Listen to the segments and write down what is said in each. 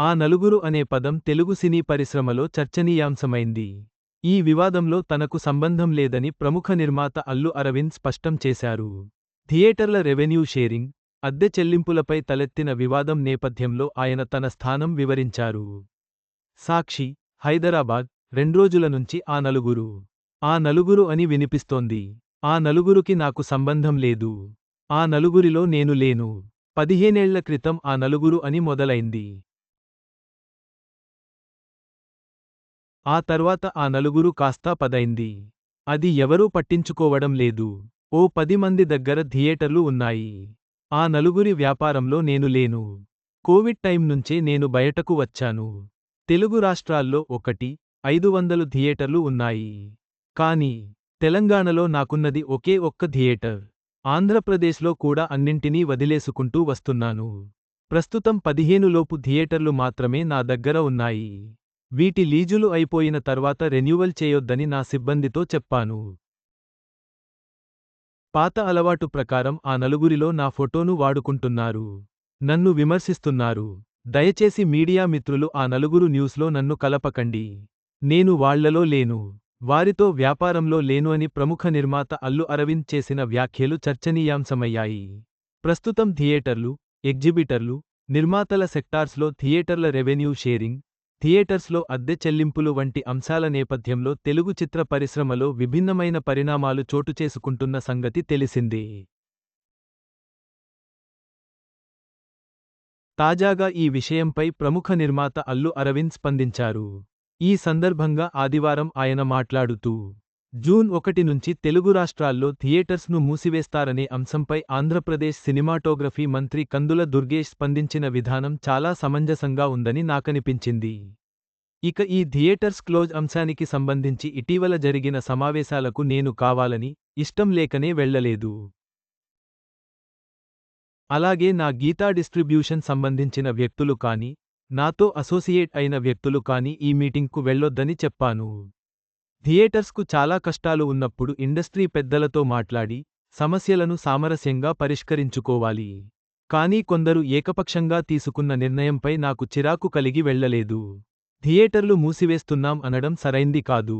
ఆ నలుగురు అనే పదం తెలుగు సినీ పరిశ్రమలో చర్చనీయాంశమైంది. ఈ వివాదంలో తనకు సంబంధం లేదని ప్రముఖ నిర్మాత అల్లు అరవింద్ స్పష్టం చేశారు. థియేటర్ల రెవెన్యూ షేరింగ్ అద్దె చెల్లింపులపై తలెత్తిన వివాదం నేపథ్యంలో ఆయన తన స్థానం వివరించారు. సాక్షి హైదరాబాద్ రెండ్రోజుల నుంచి ఆ నలుగురు. ఆ నలుగురు అని వినిపిస్తోంది. ఆ నలుగురికి నాకు సంబంధం లేదు. ఆ నలుగురిలో నేను లేను. పదిహేనేళ్ళ క్రితం ఆ నలుగురు అని మొదలైంది. ఆ తర్వాత ఆ నలుగురు కాస్తా పదైంది. అది ఎవరూ పట్టించుకోవడం లేదు. ఓ పది మంది దగ్గర థియేటర్లు ఉన్నాయి. ఆ నలుగురి వ్యాపారంలో నేను లేను. కోవిడ్ టైం నుంచే నేను బయటకు వచ్చాను. తెలుగు రాష్ట్రాల్లో ఒకటి ఐదు వందలు థియేటర్లు ఉన్నాయి. కానీ తెలంగాణలో నాకున్నది ఒకే ఒక్క థియేటర్. ఆంధ్రప్రదేశ్లో కూడా అన్నింటినీ వదిలేసుకుంటూ వస్తున్నాను. ప్రస్తుతం పదిహేనులోపు థియేటర్లు మాత్రమే నా దగ్గర ఉన్నాయి. వీటి లీజులు అయిపోయిన తర్వాత రెన్యువల్ చేయొద్దని నా సిబ్బందితో చెప్పాను. పాత అలవాటు ప్రకారం ఆ నలుగురిలో నా ఫోటోను వాడుకుంటున్నారు. నన్ను విమర్శిస్తున్నారు. దయచేసి మీడియా మిత్రులు ఆ నలుగురు న్యూస్లో నన్ను కలపకండి. నేను వాళ్ళలో లేను. వారితో వ్యాపారంలో లేను అని ప్రముఖ నిర్మాత అల్లు అరవింద్ చేసిన వ్యాఖ్యలు చర్చనీయాంశమయ్యాయి. ప్రస్తుతం థియేటర్లు ఎగ్జిబిటర్లు నిర్మాతల సెక్టార్స్లో థియేటర్ల రెవెన్యూ షేరింగ్ థియేటర్స్లో అద్దె చెల్లింపులు వంటి అంశాల నేపథ్యంలో తెలుగు చిత్ర పరిశ్రమలో విభిన్నమైన పరిణామాలు చోటుచేసుకుంటున్న సంగతి తెలిసిందే. తాజాగా ఈ విషయంపై ప్రముఖ నిర్మాత అల్లు అరవింద్ స్పందించారు. ఈ సందర్భంగా ఆదివారం ఆయన మాట్లాడుతూ జూన్ ఒకటి నుంచి తెలుగు రాష్ట్రాల్లో థియేటర్స్ను మూసివేస్తారనే అంశంపై ఆంధ్రప్రదేశ్ సినిమాటోగ్రఫీ మంత్రి కందుల దుర్గేష్ స్పందించిన విధానం చాలా సమంజసంగా ఉందని నాకనిపించింది. ఇక ఈ థియేటర్స్ క్లోజ్ అంశానికి సంబంధించి ఇటీవల జరిగిన సమావేశాలకు నేను కావాలని ఇష్టం లేకనే వెళ్ళలేదు అలాగే నా గీతా డిస్ట్రిబ్యూషన్ సంబంధించిన వ్యక్తులు కాని నాతో అసోసియేట్ అయిన వ్యక్తులు కాని ఈ మీటింగ్కు వెళ్ళొద్దని చెప్పాను. థియేటర్స్కు చాలా కష్టాలు ఉన్నప్పుడు ఇండస్ట్రీ పెద్దలతో మాట్లాడి సమస్యలను సామరస్యంగా పరిష్కరించుకోవాలి. కానీ కొందరు ఏకపక్షంగా తీసుకున్న నిర్ణయంపై నాకు చిరాకు కలిగి వెళ్ళలేదు థియేటర్లు మూసివేస్తున్నాం అనడం సరైంది కాదు.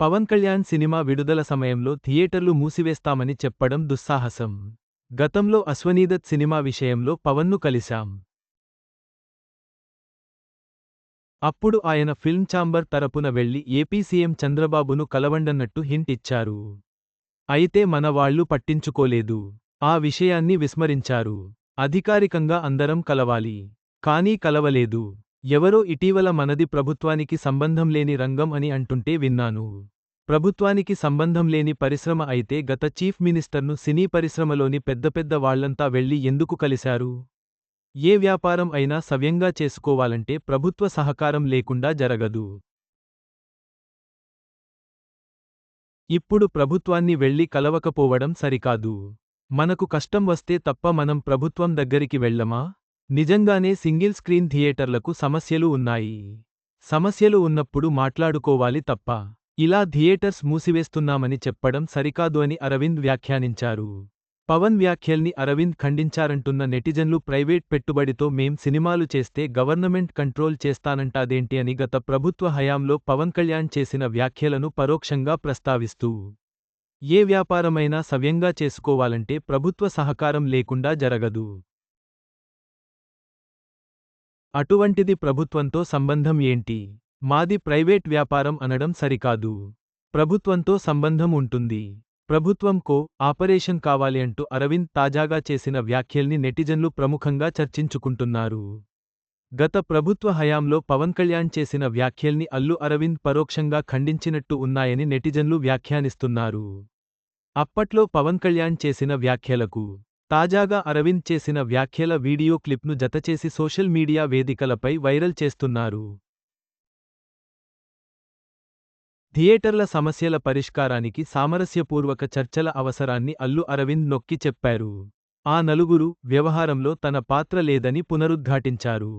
పవన్ కళ్యాణ్ సినిమా విడుదల సమయంలో థియేటర్లు మూసివేస్తామని చెప్పడం దుస్సాహసం. గతంలో అశ్వనీదత్ సినిమా విషయంలో పవన్ను కలిశాం. అప్పుడు ఆయన ఫిల్మ్ ఛాంబర్ తరపున వెళ్ళి ఏపీ సీఎం చంద్రబాబును కలవండన్నట్టు హింట్ ఇచ్చారు. అయితే మన వాళ్ళు పట్టించుకోలేదు. ఆ విషయాన్ని విస్మరించారు. అధికారికంగా అందరం కలవాలి. కానీ కలవలేదు. ఎవరో ఇటీవల మనది ప్రభుత్వానికి సంబంధం లేని రంగం అని అంటుంటే విన్నాను. ప్రభుత్వానికి సంబంధం లేని పరిశ్రమ అయితే గత చీఫ్ మినిస్టర్ను సినీ పరిశ్రమలోని పెద్ద పెద్ద వాళ్ళంతా వెళ్ళి ఎందుకు కలిశారు? ఏ వ్యాపారం అయినా సవ్యంగా చేసుకోవాలంటే ప్రభుత్వ సహకారం లేకుండా జరగదు. ఇప్పుడు ప్రభుత్వాన్ని వెళ్ళి కలవకపోవడం సరికాదు. మనకు కష్టం వస్తే తప్ప మనం ప్రభుత్వం దగ్గరికి వెళ్ళమా? నిజంగానే సింగిల్ స్క్రీన్ థియేటర్లకు సమస్యలు ఉన్నాయి. సమస్యలు ఉన్నప్పుడు మాట్లాడుకోవాలి తప్ప. ఇలా థియేటర్స్ మూసివేస్తున్నామని చెప్పడం సరికాదు అని అరవింద్ వ్యాఖ్యానించారు. పవన్ వ్యాఖ్యల్ని అరవింద్ ఖండించారంటున్న నెటిజన్లు ప్రైవేట్ పెట్టుబడితో మేం సినిమాలు చేస్తే గవర్నమెంట్ కంట్రోల్ చేస్తానంటాదేంటి అని గత ప్రభుత్వ హయాంలో పవన్ కళ్యాణ్ చేసిన వ్యాఖ్యలను పరోక్షంగా ప్రస్తావిస్తూ ఏ వ్యాపారమైనా సవ్యంగా చేసుకోవాలంటే ప్రభుత్వ సహకారం లేకుండా జరగదు. అటువంటిది ప్రభుత్వంతో సంబంధం ఏంటి? మాది ప్రైవేట్ వ్యాపారం అనడం సరికాదు. ప్రభుత్వంతో సంబంధం ఉంటుంది. ప్రభుత్వం కో ఆపరేషన్ కావాలి అంటూ అరవింద్ తాజాగా చేసిన వ్యాఖ్యల్ని నెటిజన్లు ప్రముఖంగా చర్చించుకుంటున్నారు. గత ప్రభుత్వ హయాంలో పవన్ కళ్యాణ్ చేసిన వ్యాఖ్యల్ని అల్లు అరవింద్ పరోక్షంగా ఖండించినట్టు ఉన్నాయని నెటిజన్లు వ్యాఖ్యానిస్తున్నారు. అప్పట్లో పవన్ కళ్యాణ్ చేసిన వ్యాఖ్యలకు తాజాగా అరవింద్ చేసిన వ్యాఖ్యల వీడియో క్లిప్ను జతచేసి సోషల్ మీడియా వేదికలపై వైరల్ చేస్తున్నారు. థియేటర్ల సమస్యల పరిష్కారానికి సామరస్యపూర్వక చర్చల అవసరాన్ని అల్లు అరవింద్ నొక్కి చెప్పారు. ఆ నలుగురు వ్యవహారంలో తన పాత్ర లేదని పునరుద్ఘాటించారు.